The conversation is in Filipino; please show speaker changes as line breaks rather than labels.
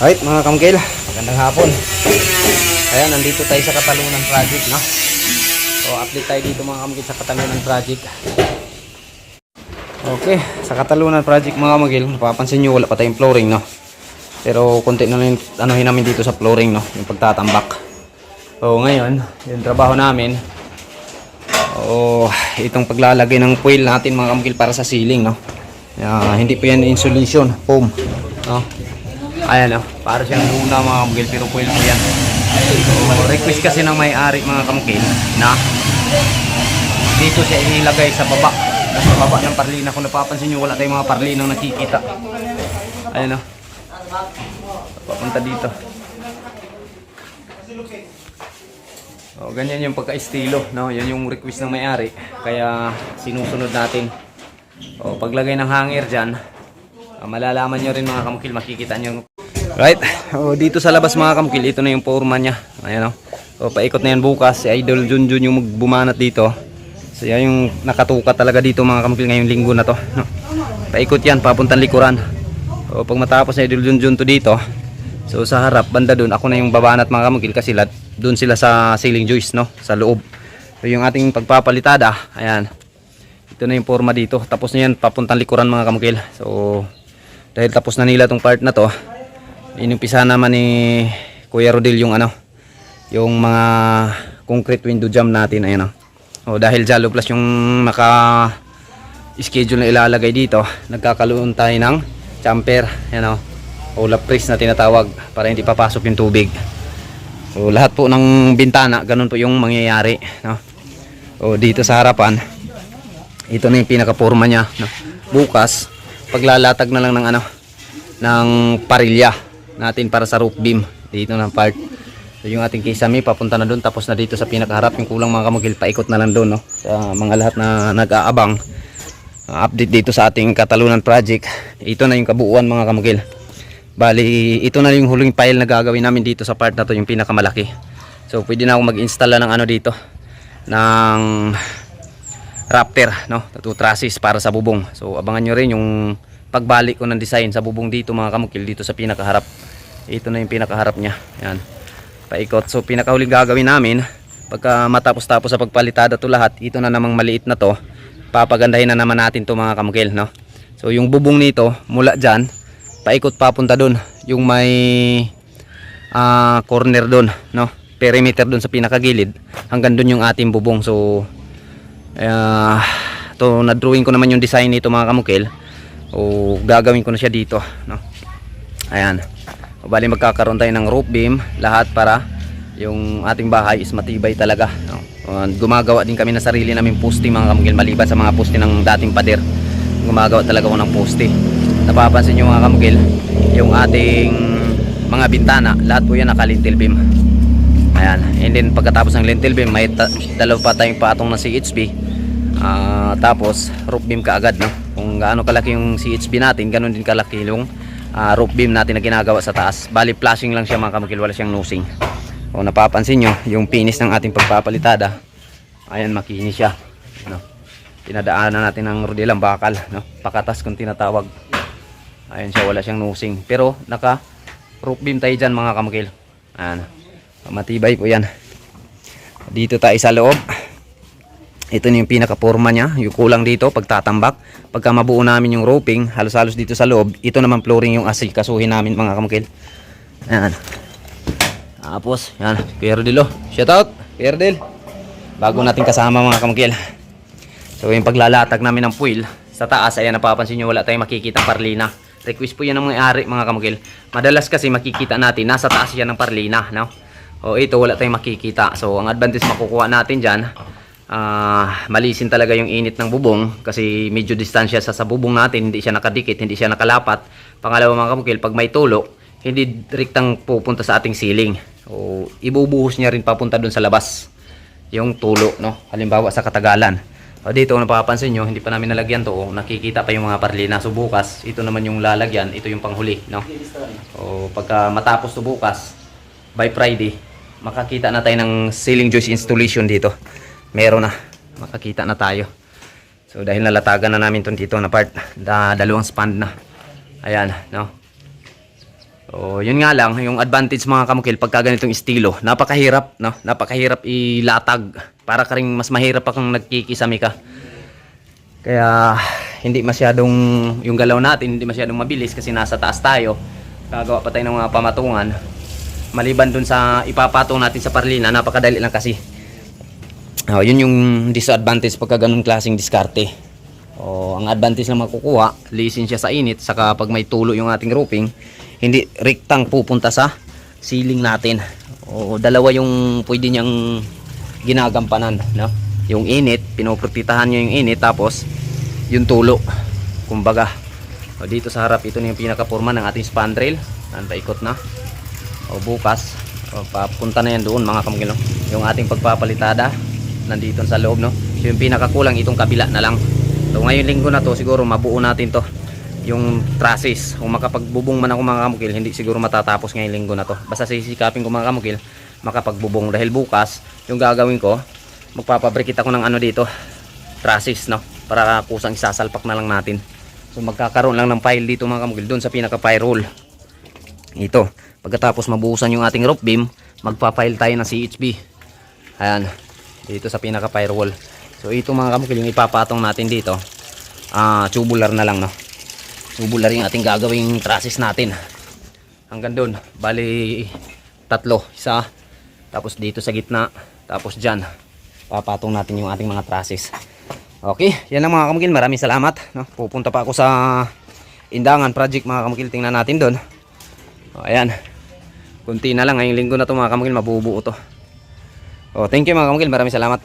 Alright mga kamkil, magandang hapon. Ayan, nandito tayo sa Katalunan Project, no? So, update tayo dito mga kamkil sa Katalunan Project. Okay, sa Katalunan Project mga kamkil, napapansin nyo wala pa tayong flooring, no? Pero konti na yung anuhin namin dito sa flooring, no? Yung pagtatambak. So, ngayon, yung trabaho namin, oh, itong paglalagay ng foil natin mga kamkil para sa ceiling, no? Ah, hindi po yan insulation, foam, no? Ayan o, para siyang luna mga kamukil, pero foil po yan. So, request kasi ng may-ari mga kamukil na dito siya ilagay sa baba. Sa baba ng parlina. Kung napapansin nyo, wala tayong mga parlinang nakikita. Ayan o. Papunta dito. O, ganyan yung pagka-estilo. No? Yan yung request ng may-ari. Kaya sinusunod natin. O, paglagay ng hanger dyan, ah, malalaman nyo rin mga kamukil, makikita nyo Right. O, dito sa labas mga kamkil, ito na yung forma niya. Ayan o. O, paikot na yan bukas. Si Idol Junjun yung magbumanat dito. So, yan yung nakatuka talaga dito mga kamkil ngayong linggo na to. No? Paikot yan, papuntang likuran. O, pag matapos na Idol Junjun to dito, so sa harap, banda dun, ako na yung babanat mga kamkil kasi lat, dun sila sa ceiling joist, no? Sa loob. So, yung ating pagpapalitada, ayan. Ito na yung forma dito. Tapos na yan, papuntang likuran mga kamkil. So, dahil tapos na nila tong part na to, inumpisa naman ni Kuya Rodil yung ano yung mga concrete window jam natin ayun oh. O dahil Jalo Plus yung naka schedule na ilalagay dito, nagkakaroon tayo ng jumper, ayan. O lap press na tinatawag para hindi papasok yung tubig. O lahat po ng bintana, ganun po yung mangyayari, no. O dito sa harapan, ito na yung pinaka-forma niya, no. Bukas, paglalatag na lang ng ano ng parilya natin para sa roof beam dito ng part so yung ating kisame papunta na doon tapos na dito sa pinakaharap. Yung kulang mga kamugil paikot na lang doon no? Sa mga lahat na nag-aabang update dito sa ating Katalunan project. Ito na yung kabuuan mga kamugil bali ito na yung huling file na gagawin namin dito sa part na to yung pinakamalaki. So pwede na ako mag-install ng ano dito ng raptor no? Tattoo trusses para sa bubong. So abangan nyo rin yung pagbalik ko ng design sa bubong dito mga kamukil dito sa pinakaharap. Ito na yung pinakaharap niya. Yan paikot. So pinakahuling gagawin namin pagka matapos tapos sa pagpalitada to lahat ito na namang maliit na to. Papagandahin na naman natin to mga kamukil no? So yung bubong nito mula dyan paikot papunta dun. Yung may ah, corner dun no? Perimeter dun sa pinakagilid hanggang dun yung ating bubong. So uh, to na drawing ko naman yung design nito mga kamukil o gagawin ko na siya dito no? Ayan. O, bali magkakaroon tayo ng roof beam lahat para yung ating bahay is matibay talaga no? O, gumagawa din kami na sarili namin poste mga kamugil maliban sa mga poste ng dating pader. Gumagawa talaga ako ng poste napapansin nyo mga kamugil yung ating mga bintana lahat po yan naka lintel beam. Ayan. And then pagkatapos ng lintel beam may dalawa pa tayong patong ng CHB Ah, tapos roof beam kaagad no kung gaano kalaki yung CHB natin ganun din kalaki yung ah, roof beam natin na ginagawa sa taas. Bali flashing lang siya mga kamukil wala siyang nosing. Kung napapansin nyo yung finish ng ating pagpapalitada. Ayan makinis siya no? Pinadaanan natin ng rodelang bakal no? Pakatas kung tinatawag. Ayan siya wala siyang nosing. Pero naka roof beam tayo dyan mga kamukil. Ayan matibay po yan. Dito tayo sa loob ito na yung pinaka-forma niya, yung kulang dito pagtatambak. Pagka mabuo namin yung roping, halos-halos dito sa loob, ito naman flooring yung asil kasuhin namin mga kamukil. Ayan. Tapos, yan, Kuya Rodilo. Shout out, Kuya Rodil. Bago natin kasama mga kamukil. So, yung paglalatag namin ng puwil, sa taas, ayan napapansin nyo, wala tayong makikita parlina. Request po yan ng mga ari mga kamukil. Madalas kasi makikita natin, nasa taas yan ng parlina, no? O ito, wala tayong makikita. So, ang advantage makukuha natin dyan, ah malisin talaga yung init ng bubong kasi medyo distansya sa sa bubong natin hindi siya nakadikit hindi siya nakalapat. Pangalawa mga kamukil pag may tulo hindi direktang pupunta sa ating ceiling. O ibubuhos niya rin papunta dun sa labas yung tulo no? Halimbawa sa katagalan. O dito napapansin nyo hindi pa namin nalagyan to. Nakikita pa yung mga parlina. So bukas ito naman yung lalagyan ito yung panghuli no? O pagka matapos to bukas by Friday makakita na tayo ng ceiling joist installation dito meron na makakita na tayo so dahil nalatagan na namin tong dito na part da, dalawang span na ayan no O, yun nga lang, yung advantage mga kamukil pagka ganitong estilo, napakahirap, no? Napakahirap ilatag. Para ka rin mas mahirap pa kung nagkikisami ka. Kaya hindi masyadong yung galaw natin hindi masyadong mabilis kasi nasa taas tayo. Gagawa pa tayo ng mga pamatungan. Maliban dun sa ipapatong natin sa parlina, napakadali lang kasi. Oh, yun yung disadvantage pagka ganun klaseng diskarte. Oh, ang advantage na makukuha, lisin siya sa init, saka pag may tulo yung ating roofing, hindi riktang pupunta sa ceiling natin. O dalawa yung pwede niyang ginagampanan, no? Yung init, pinoprotektahan niya yung init tapos yung tulo. Kumbaga, o dito sa harap ito na yung pinaka-forma ng ating spandrel. Yan, paikot na. O bukas, o, papunta na yan doon mga kamugil, no? Yung ating pagpapalitada nandito sa loob, no? So, yung pinakakulang itong kabila na lang. So ngayong linggo na to siguro mabuo natin to yung trusses. Kung makapagbubong man ako mga kamukil, hindi siguro matatapos ngayong linggo na to. Basta sisikapin ko mga kamukil, makapagbubong dahil bukas yung gagawin ko, magpapabrikit ako ng ano dito, trusses no, para kusang isasalpak na lang natin. So magkakaroon lang ng file dito mga kamukil doon sa pinaka file roll. Ito, pagkatapos mabuhusan yung ating roof beam, magpa-file tayo ng CHB. Ayan, dito sa pinaka firewall. So ito mga kamukil yung ipapatong natin dito. Ah, tubular na lang no. Tubular yung ating gagawing trusses natin. Hanggang doon, bali tatlo, isa. Tapos dito sa gitna, tapos diyan. Papatong natin yung ating mga trusses. Okay, yan lang mga kamukil. Maraming salamat. No? Pupunta pa ako sa Indangan project mga kamukil. Tingnan natin doon. O, ayan. Kunti na lang. Ngayong linggo na to mga kamukil. Mabubuo to. Oh, thank you mga kamukil. Maraming salamat.